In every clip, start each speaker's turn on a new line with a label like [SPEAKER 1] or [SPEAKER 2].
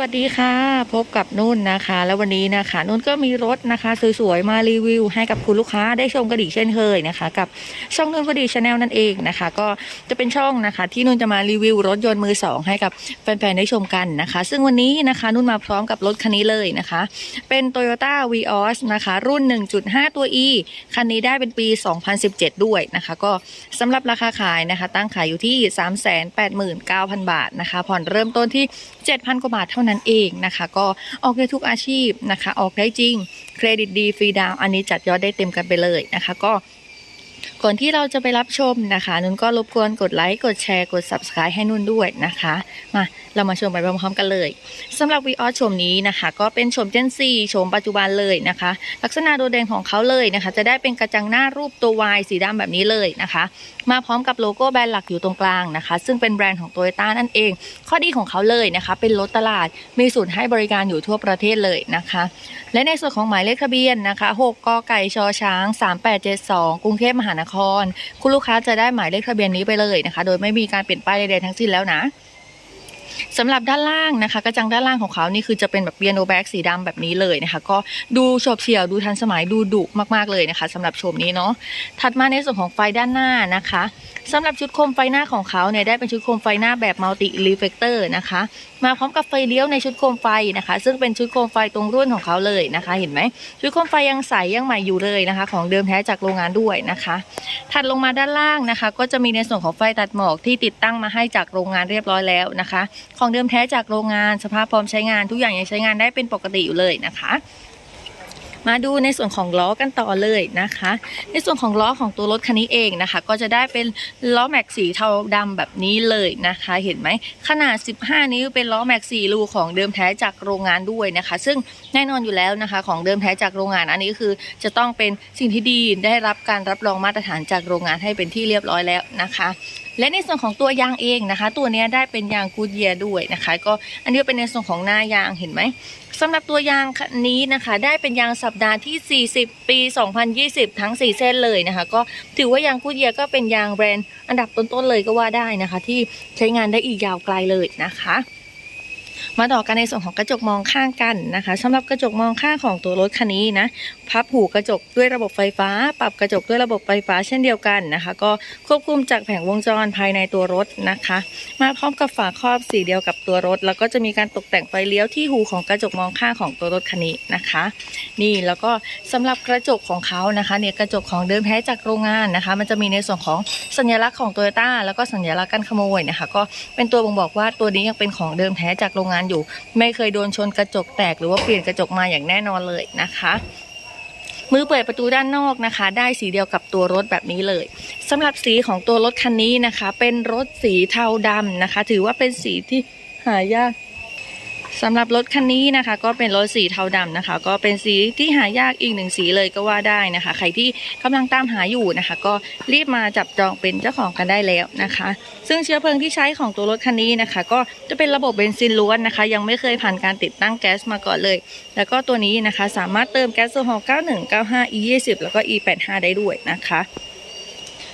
[SPEAKER 1] วัสดีค่ะ พบกับนุ่นนะคะ แล้ววันนี้นะคะนุ่นก็มีรถนะคะ สวยๆมารีวิว ให้กับคุณลูกค้าได้ชมกันอีกเช่นเคยนะคะ กับช่องนุ่นพอดีชาแนลนั่นเองนะคะ ก็จะเป็นช่องนะคะ ที่นุ่นจะมารีวิวรถยนต์มือสองให้กับแฟนๆได้ชมกันนะคะ ซึ่งวันนี้นะคะนุ่นมาพร้อมกับรถคันนี้เลยนะคะ เป็น Toyota Vios นะคะ รุ่น 1.5 ตัว E คันนี้ได้เป็นปี 2017 ด้วยนะคะ ก็สำหรับราคาขายนะคะ ตั้งขายอยู่ที่ 389,000 บาทนะคะผ่อนเริ่มต้นที่ 7,000กว่าบาทเท่านั้นเองนะคะ ก็ออกได้ทุกอาชีพนะคะ ออกได้จริง เครดิตดีฟรีดาวอันนี้จัดยอดได้เต็มกันไปเลยนะคะ ก็ ก่อนที่เราจะไปรับชมนะคะ นุ่นก็รบกวนกดไลค์กดแชร์กด subscribe ให้นุ่นด้วยนะคะ มาเรามาชมไปพร้อมๆกันเลยสำหรับวีออสชมนี้นะคะ ก็เป็นชมเจนซีชมปัจจุบันเลยนะคะ ลักษณะโดดเด่นของเขาเลยนะคะ จะได้เป็นกระจังหน้ารูปตัว Y สีดำแบบนี้เลยนะคะ มาพร้อมกับโลโก้แบรนด์หลักอยู่ตรงกลางนะคะ ซึ่งเป็นแบรนด์ของโตโยต้านั่นเอง ข้อดีของเขาเลยนะคะ เป็นรถตลาดมีศูนย์ให้บริการอยู่ทั่วประเทศเลยนะคะ และในส่วนของหมายเลขทะเบียนนะคะ 6กกไก่ชอช้าง 3872 กรุงเทพมหานครคุณลูกค้าจะได้หมายเลขทะเบียนนี้ไปเลยนะคะ โดยไม่มีการเปลี่ยนป้ายใดๆทั้งสิ้นแล้วนะ สำหรับด้านล่างนะคะ กระจังด้านล่างของเขานี่คือจะเป็นแบบเปียโนแบ็กสีดำแบบนี้เลยนะคะ ก็ดูโฉบเฉี่ยวดูทันสมัยดูดุมากๆเลยนะคะสำหรับโฉมนี้เนาะถัดมาในส่วนของไฟด้านหน้านะคะสำหรับชุดโคมไฟหน้าของเขาเนี่ยได้เป็นชุดโคมไฟหน้าแบบมัลติรีเฟกเตอร์นะคะ มาพร้อมกับไฟเลี้ยวในชุดโคมไฟนะคะ ซึ่งเป็นชุดโคมไฟตรงรุ่นของเขาเลยนะคะ เห็นไหมชุดโคมไฟยังใสยังใหม่อยู่เลยนะคะ ของเดิมแท้จากโรงงานด้วยนะคะ ถัดลงมาด้านล่างนะคะ ก็จะมีในส่วนของไฟตัดหมอกที่ติดตั้งมาให้จากโรงงานเรียบร้อยแล้วนะคะของเดิมแท้จากโรงงานสภาพพร้อมใช้งานทุกอย่างยังใช้งานได้เป็นปกติอยู่เลยนะคะ มาดูในส่วนของล้อกันต่อเลยนะคะ ในส่วนของล้อของตัวรถคันนี้เองนะคะ ก็จะได้เป็นล้อแม็กสีเทาดำแบบนี้เลยนะคะ เห็นไหมขนาด 15 นิ้วเป็นล้อแม็ก4รูของเดิมแท้จากโรงงานด้วยนะคะ ซึ่งแน่นอนอยู่แล้วนะคะ ของเดิมแท้จากโรงงานอันนี้คือ จะต้องเป็นสิ่งที่ดีได้รับการรับรองมาตรฐานจากโรงงานให้เป็นที่เรียบร้อยแล้วนะคะและในส่วนของตัวยางเองนะคะ ตัวนี้ได้เป็นยางกูดเยียด้วยนะคะ ก็อันนี้เป็นในส่วนของหน้ายางเห็นไหม สำหรับตัวยางคันนี้นะคะ ได้เป็นยางสัปดาห์ที่ 40 ปี 2020 ทั้ง 4 เส้นเลยนะคะ ก็ถือว่ายางกูเยียก็เป็นยางแบรนด์อันดับต้นๆเลยก็ว่าได้นะคะ ที่ใช้งานได้อีกยาวไกลเลยนะคะ มาต่อกันในส่วนของกระจกมองข้างกันนะคะสำหรับกระจกมองข้างของตัวรถคันนี้นะพับหูกระจกด้วยระบบไฟฟ้า ปรับกระจกด้วยระบบไฟฟ้าเช่นเดียวกันนะคะ ก็ควบคุมจากแผงวงจรภายในตัวรถนะคะ มาพร้อมกับฝาครอบสีเดียวกับตัวรถ แล้วก็จะมีการตกแต่งไฟเลี้ยวที่หูของกระจกมองข้างของตัวรถคันนี้นะคะ นี่แล้วก็สำหรับกระจกของเขานะคะเนี่ยกระจกของเดิมแท้จากโรงงานนะคะ มันจะมีในส่วนของสัญลักษณ์ของโตโยต้าแล้วก็สัญลักษณ์กันขโมยนะคะ ก็เป็นตัวบ่งบอกว่าตัวนี้ยังเป็นของเดิมแท้จากโรงงานอยู่ ไม่เคยโดนชนกระจกแตกหรือว่าเปลี่ยนกระจกมาอย่างแน่นอนเลยนะคะมือเปิดประตูด้านนอกนะคะ ได้สีเดียวกับตัวรถแบบนี้เลยสำหรับสีของตัวรถคันนี้นะคะ เป็นรถสีเทาดำนะคะ ถือว่าเป็นสีที่หายาก สำหรับรถคันนี้นะคะ ก็เป็นรถสีเทาดำนะคะ ก็เป็นสีที่หายากอีกหนึ่งสีเลยก็ว่าได้นะคะ ใครที่กำลังตามหาอยู่นะคะ ก็รีบมาจับจองเป็นเจ้าของกันได้แล้วนะคะ ซึ่งเชื้อเพลิงที่ใช้ของตัวรถคันนี้นะคะ ก็จะเป็นระบบเบนซินล้วนนะคะ ยังไม่เคยผ่านการติดตั้งแก๊สมาก่อนเลย แล้วก็ตัวนี้นะคะ สามารถเติมแก๊สโซฮอล์91 95 E20 แล้วก็ E85 ได้ด้วยนะคะ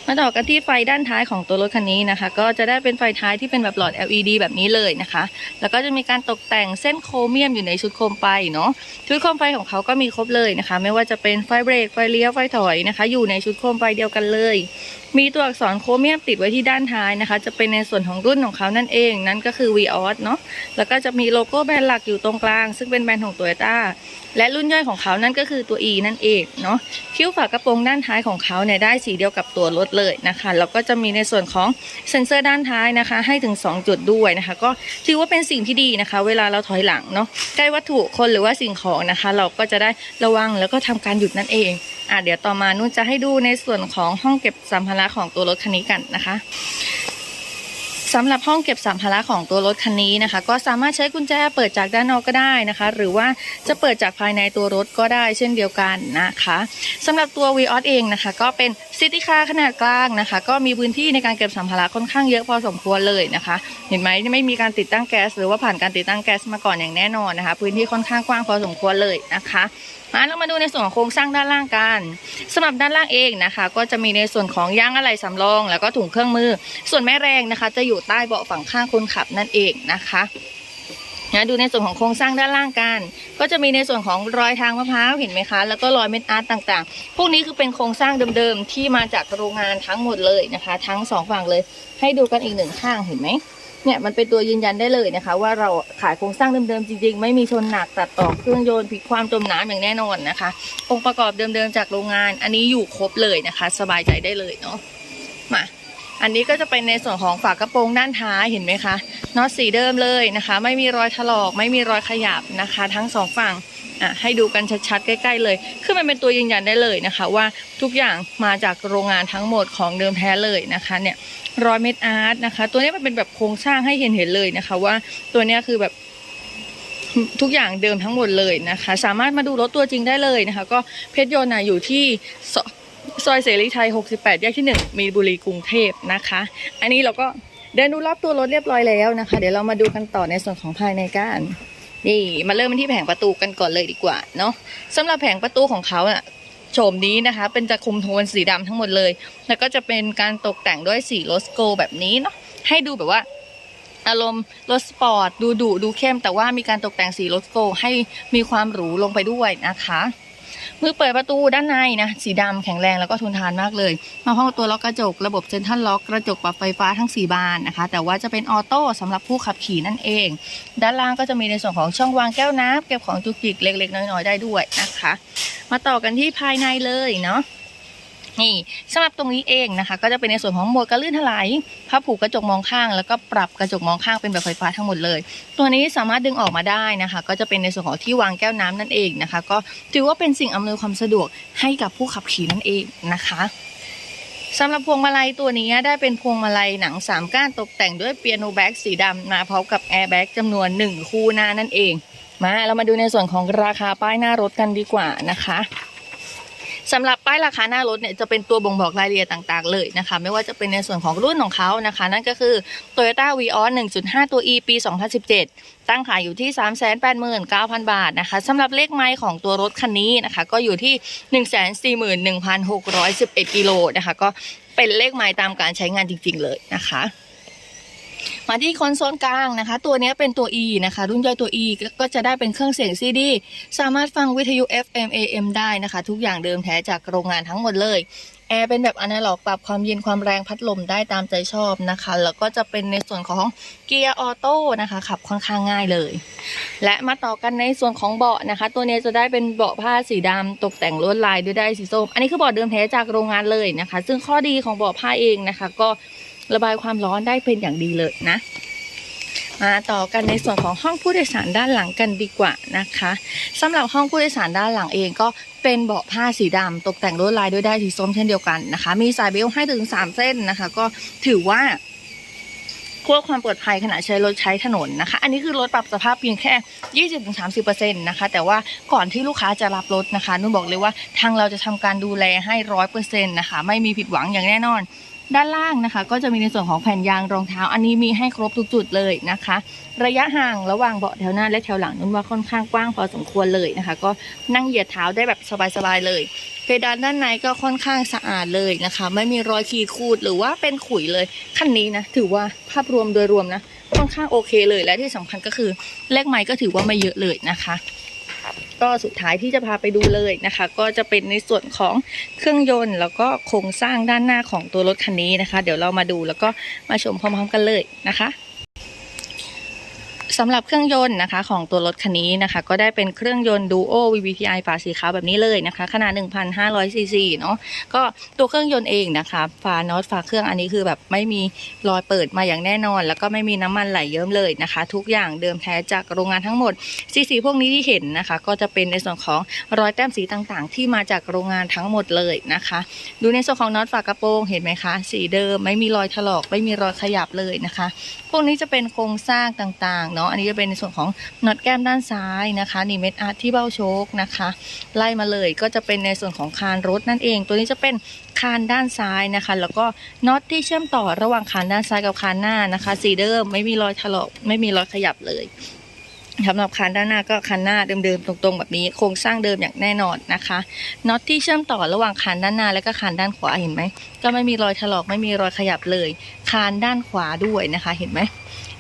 [SPEAKER 1] มาต่อกันที่ไฟด้านท้ายของตัวรถคันนี้นะคะ ก็จะได้เป็นไฟท้ายที่เป็นแบบหลอด LED แบบนี้เลยนะคะ แล้วก็จะมีการตกแต่งเส้นโครเมียมอยู่ในชุดโคมไฟเนาะชุดโคมไฟของเขาก็มีครบเลยนะคะ ไม่ว่าจะเป็นไฟเบรกไฟเลี้ยวไฟถอยนะคะ อยู่ในชุดโคมไฟเดียวกันเลย มีตัวอักษรโครเมียมติดไว้ที่ด้านท้ายนะคะ จะเป็นในส่วนของรุ่นของเขานั่นเองนั่นก็คือ Vios เนาะแล้วก็จะมีโลโก้แบรนด์หลักอยู่ตรงกลาง ซึ่งเป็นแบรนด์ของ Toyota และรุ่นย่อยของเขานั่นก็คือตัว E นั่นเองเนาะคิ้วฝากระโปรงด้านท้ายของเขาเนี่ยได้สีเดียวกับตัวรถเลยนะคะแล้วก็จะมีในส่วนของเซ็นเซอร์ด้านท้ายนะคะ ให้ถึง 2 จุดด้วยนะคะ ก็ถือว่าเป็นสิ่งที่ดีนะคะ เวลาเราถอยหลังเนาะใกล้วัตถุคนหรือว่าสิ่งของนะคะ เราก็จะได้ระวังแล้วก็ทำการหยุดนั่นเองอะเดี๋ยวต่อมานุ่นจะให้ดูในส่วนของห้องเก็บสัมภาระของตัวรถคันนี้กันนะคะ สำหรับห้องเก็บสัมภาระของตัวรถคันนี้นะคะ ก็สามารถใช้กุญแจเปิดจากด้านนอกก็ได้นะคะ หรือว่าจะเปิดจากภายในตัวรถก็ได้เช่นเดียวกันนะคะสำหรับตัว v ีออสเองนะคะ ก็เป็นซิตี้คาร์ขนาดกลางนะคะ ก็มีพื้นที่ในการเก็บสัมภาระค่อนข้างเยอะพอสมควรเลยนะคะ เห็นไหมไม่มีการติดตั้งแก๊สหรือว่าผ่านการติดตั้งแก๊สมาก่อนอย่างแน่นอนนะคะ พื้นที่ค่อนข้างกว้างพอสมควรเลยนะคะ มาเรามาดูในส่วนของโครงสร้างด้านล่างกันสำหรับด้านล่างเองนะคะ ก็จะมีในส่วนของยางอะไหล่สำรอง แล้วก็ถุงเครื่องมือ ส่วนแม่แรงนะคะ จะอยู่ใต้เบาะฝั่งข้างคนขับนั่นเองนะคะนะดูในส่วนของโครงสร้างด้านล่างกัน ก็จะมีในส่วนของรอยทางมะพร้าวเห็นไหมคะ แล้วก็รอยเม็ดอาร์ตต่างๆ พวกนี้คือเป็นโครงสร้างเดิมๆที่มาจากโรงงานทั้งหมดเลยนะคะ ทั้งสองฝั่งเลย ให้ดูกันอีกหนึ่งข้างเห็นไหม เนี่ยมันเป็นตัวยืนยันได้เลยนะคะ ว่าเราขายโครงสร้างเดิมๆจริงๆ ไม่มีชนหนักตัดต่อเครื่องยนต์ผิดความจมน้ำอย่างแน่นอนนะคะ องค์ประกอบเดิมๆจากโรงงาน อันนี้อยู่ครบเลยนะคะ สบายใจได้เลยเนาะมาอันนี้ก็จะเป็นในส่วนของฝากระโปรงด้านท้ายเห็นไหมคะน็อตสีเดิมเลยนะคะ ไม่มีรอยถลอก ไม่มีรอยขยับนะคะ ทั้งสองฝั่ง อะให้ดูกันชัดๆ ใกล้ ๆ เลย คือมันเป็นตัวยืนยันได้เลยนะคะ ว่าทุกอย่างมาจากโรงงานทั้งหมดของเดิมแท้เลยนะคะเนี่ยรอยเม็ดอาร์ตนะคะ ตัวนี้มันเป็นแบบโครงสร้างให้เห็นเห็นๆเลยนะคะ ว่าตัวนี้คือแบบทุกอย่างเดิมทั้งหมดเลยนะคะ สามารถมาดูรถตัวจริงได้เลยนะคะ ก็เพชรยนต์น่ะอยู่ที่ซซอยเสรีไทย 68 แยกที่ 1 มีนบุรีกรุงเทพนะคะ อันนี้เราก็เดินดูรอบตัวรถเรียบร้อยแล้วนะคะ เดี๋ยวเรามาดูกันต่อในส่วนของภายในกัน นี่มาเริ่มที่แผงประตูกันก่อนเลยดีกว่าเนาะสำหรับแผงประตูของเขาอะโฉมนี้นะคะ เป็นจะคุมโทนสีดำทั้งหมดเลย แล้วก็จะเป็นการตกแต่งด้วยสีโรสโกแบบนี้เนาะให้ดูแบบว่าอารมณ์รถสปอร์ตดูดุดูเข้ม แต่ว่ามีการตกแต่งสีรถโกให้มีความหรูลงไปด้วยนะคะ มือเปิดประตูด้านในนะ สีดำแข็งแรงแล้วก็ทนทานมากเลย มาพร้อมกับตัวล็อกกระจกระบบเซนทรัลล็อกกระจกปรับไฟฟ้าทั้ง 4 บานนะคะ แต่ว่าจะเป็นออโต้สำหรับผู้ขับขี่นั่นเอง ด้านล่างก็จะมีในส่วนของช่องวางแก้วน้ำเก็บของจุกจิกเล็ก ๆ น้อยๆได้ด้วยนะคะ มาต่อกันที่ภายในเลยเนาะ นี่สำหรับตรงนี้เองนะคะ ก็จะเป็นในส่วนของหมดกระลื่นถลายพับผูกกระจกมองข้าง แล้วก็ปรับกระจกมองข้างเป็นแบบไฟฟ้าทั้งหมดเลย ตัวนี้สามารถดึงออกมาได้นะคะ ก็จะเป็นในส่วนของที่วางแก้วน้ำนั่นเองนะคะ ก็ถือว่าเป็นสิ่งอำนวยความสะดวกให้กับผู้ขับขี่นั่นเองนะคะสำหรับพวงมาลัยตัวนี้ได้เป็นพวงมาลัยหนังสามก้านตกแต่งด้วยเปียโนแบ็กสีดำมาพร้อมกับแอร์แบ็กจำนวนหนึ่งคู่หน้านั่นเอง มาเรามาดูในส่วนของราคาป้ายหน้ารถกันดีกว่านะคะ สำหรับป้ายราคาหน้ารถเนี่ยจะเป็นตัวบ่งบอกรายละเอียดต่างๆ เลยนะคะ ไม่ว่าจะเป็นในส่วนของรุ่นของเขานะคะ นั่นก็คือ Toyota Vios 1.5 ตัว E ปี 2017 ตั้งขายอยู่ที่ 389,000 บาทนะคะสำหรับเลขไม้ของตัวรถคันนี้นะคะ ก็อยู่ที่ 141,611กิโลนะคะ ก็เป็นเลขไม้ตามการใช้งานจริง ๆ เลยนะคะ มาที่คอนโซลกลางนะคะ ตัวนี้เป็นตัว E นะคะ รุ่นย่อยตัว E ก็ก็จะได้เป็นเครื่องเสียง CD สามารถฟังวิทยุ FM AM ได้นะคะ ทุกอย่างเดิมแท้จากโรงงานทั้งหมดเลยแอร์เป็นแบบอนาล็อกปรับความเย็นความแรงพัดลมได้ตามใจชอบนะคะ แล้วก็จะเป็นในส่วนของเกียร์ออโต้นะคะขับค่อนข้างง่ายเลย และมาต่อกันในส่วนของเบาะนะคะ ตัวนี้จะได้เป็นเบาะผ้าสีดำตกแต่งลวดลายด้วยได้สีส้ม อันนี้คือเบาะเดิมแท้จากโรงงานเลยนะคะ ซึ่งข้อดีของเบาะผ้าเองนะคะ ก็ ระบายความร้อนได้เป็นอย่างดีเลยนะ มาต่อกันในส่วนของห้องผู้โดยสารด้านหลังกันดีกว่านะคะสำหรับห้องผู้โดยสารด้านหลังเองก็เป็นเบาะผ้าสีดำตกแต่งลวดลายด้วยได้สีส้มเช่นเดียวกันนะคะ มีสายเบลต์ให้ถึง 3 เส้นนะคะ ก็ถือว่าควบความปลอดภัยขณะใช้รถใช้ถนนนะคะ อันนี้คือรถปรับสภาพเพียงแค่ 20-30%นะคะ แต่ว่าก่อนที่ลูกค้าจะรับรถนะคะนุ่นบอกเลยว่าทางเราจะทำการดูแลให้ร้อยเปอร์เซ็นต์นะคะ ไม่มีผิดหวังอย่างแน่นอน ด้านล่างนะคะ ก็จะมีในส่วนของแผ่นยางรองเท้า อันนี้มีให้ครบทุกจุดเลยนะคะ ระยะห่างระหว่างเบาะแถวหน้าและแถวหลังนุ่นว่าค่อนข้างกว้างพอสมควรเลยนะคะ ก็นั่งเหยียดเท้าได้แบบสบายๆเลยเพดานด้านในก็ค่อนข้างสะอาดเลยนะคะ ไม่มีรอยขีดข่ดหรือว่าเป็นขุยเลยคันนี้นะถือว่าภาพรวมโดยรวมนะค่อนข้างโอเคเลยและที่สำคัญก็คือเลขไม้ก็ถือว่าไม่เยอะเลยนะคะ ก็สุดท้ายที่จะพาไปดูเลยนะคะ ก็จะเป็นในส่วนของเครื่องยนต์ แล้วก็โครงสร้างด้านหน้าของตัวรถคันนี้นะคะ เดี๋ยวเรามาดูแล้วก็มาชมพร้อมๆกันเลยนะคะ สำหรับเครื่องยนต์นะคะของตัวรถคันนี้นะคะ ก็ได้เป็นเครื่องยนต์ Duo VVTi ฝาสีขาวแบบนี้เลยนะคะ ขนาด 1,500ซีซีเนาะก็ตัวเครื่องยนต์เองนะคะฝาน็อตฝาเครื่องอันนี้คือแบบไม่มีรอยเปิดมาอย่างแน่นอน แล้วก็ไม่มีน้ำมันไหลเยิ้มเลยนะคะ ทุกอย่างเดิมแท้จากโรงงานทั้งหมดสีสีพวกนี้ที่เห็นนะคะ ก็จะเป็นในส่วนของรอยแต้มสีต่างๆ ที่มาจากโรงงานทั้งหมดเลยนะคะ ดูในส่วนของน็อตฝากระโปรงเห็นไหมคะสีเดิมไม่มีรอยถลอกไม่มีรอยขยับเลยนะคะ พวกนี้จะเป็นโครงสร้างต่างๆเนาะอันนี้จะเป็นในส่วนของน็อตแก้มด้านซ้ายนะคะนี่เม็ดอาร์ตที่เบ้าโชคนะคะ ไล่มาเลยก็จะเป็นในส่วนของคานรถนั่นเอง ตัวนี้จะเป็นคานด้านซ้ายนะคะ แล้วก็น็อตที่เชื่อมต่อระหว่างคานด้านซ้ายกับคานหน้านะคะ สีเดิมไม่มีรอยถลอกไม่มีรอยขยับเลยสำหรับคานด้านหน้าก็คานหน้าเดิมๆตรงๆ แบบนี้โครงสร้างเดิมอย่างแน่นอนนะคะน็อตที่เชื่อมต่อระหว่างคานด้านหน้าและก็คานด้านขวาเห็นไหมก็ไม่มีรอยถลอกไม่มีรอยขยับเลยคานด้านขวาด้วยนะคะ เห็นไหม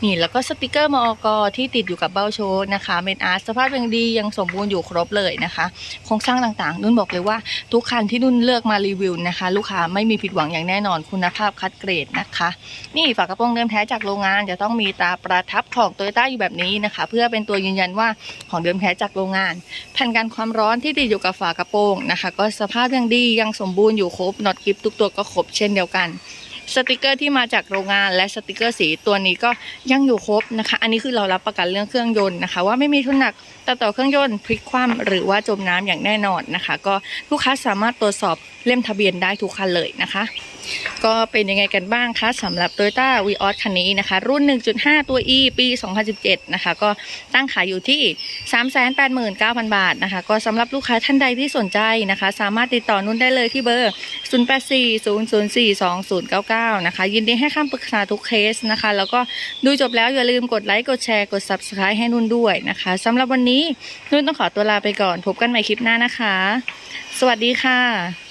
[SPEAKER 1] นี่แล้วก็สติกเกอร์มอกที่ติดอยู่กับเบ้าโชว์นะคะเมนอาร์ตสภาพยังดียังสมบูรณ์อยู่ครบเลยนะคะโครงสร้างต่างๆ นุ่นบอกเลยว่าทุกคันที่นุ่นเลือกมารีวิวนะคะ ลูกค้าไม่มีผิดหวังอย่างแน่นอนคุณภาพคัดเกรดนะคะ นี่ฝากระโปรงเดิมแท้จากโรงงานจะต้องมีตราประทับของโตโยต้าอยู่แบบนี้นะคะ เพื่อเป็นตัวยืนยันว่าของเดิมแท้จากโรงงาน แผ่นกันความร้อนที่ติดอยู่กับฝากระโปรงนะคะ ก็สภาพยังดียังสมบูรณ์อยู่ครบน็อตกริปทุกตัวก็ครบเช่นเดียวกัน สติกเกอร์ที่มาจากโรงงานและสติกเกอร์สีตัวนี้ก็ยังอยู่ครบนะคะ อันนี้คือเรารับประกันเรื่องเครื่องยนต์นะคะ ว่าไม่มีทุนหนักต่อต่อเครื่องยนต์พลิกคว่ำหรือว่าจมน้ำอย่างแน่นอนนะคะ ก็ลูกค้าสามารถตรวจสอบเล่มทะเบียนได้ทุกคันเลยนะคะ ก็เป็นยังไงกันบ้างคะสำหรับ Toyota v ีออคันนี้นะคะ รุ่น 1.5 ตัว E ปี 2017 นะคะ ก็ตั้งขายอยู่ที่ 389,000 บาทนะคะ ก็สำหรับลูกค้าท่านใดที่สนใจนะคะ สามารถติดต่อนุ่นได้เลยที่เบอร์ 0840042099 นะคะ ยินดีให้คำปรึกษาทุกเคสนะคะ แล้วก็ดูจบแล้วอย่าลืมกดไลค์ กดแชร์ กด Subscribe ให้นุ่นด้วยนะคะสำหรับวันนี้นุ่นต้องขอตัวลาไปก่อน พบกันใหม่คลิปหน้านะคะ สวัสดีค่ะ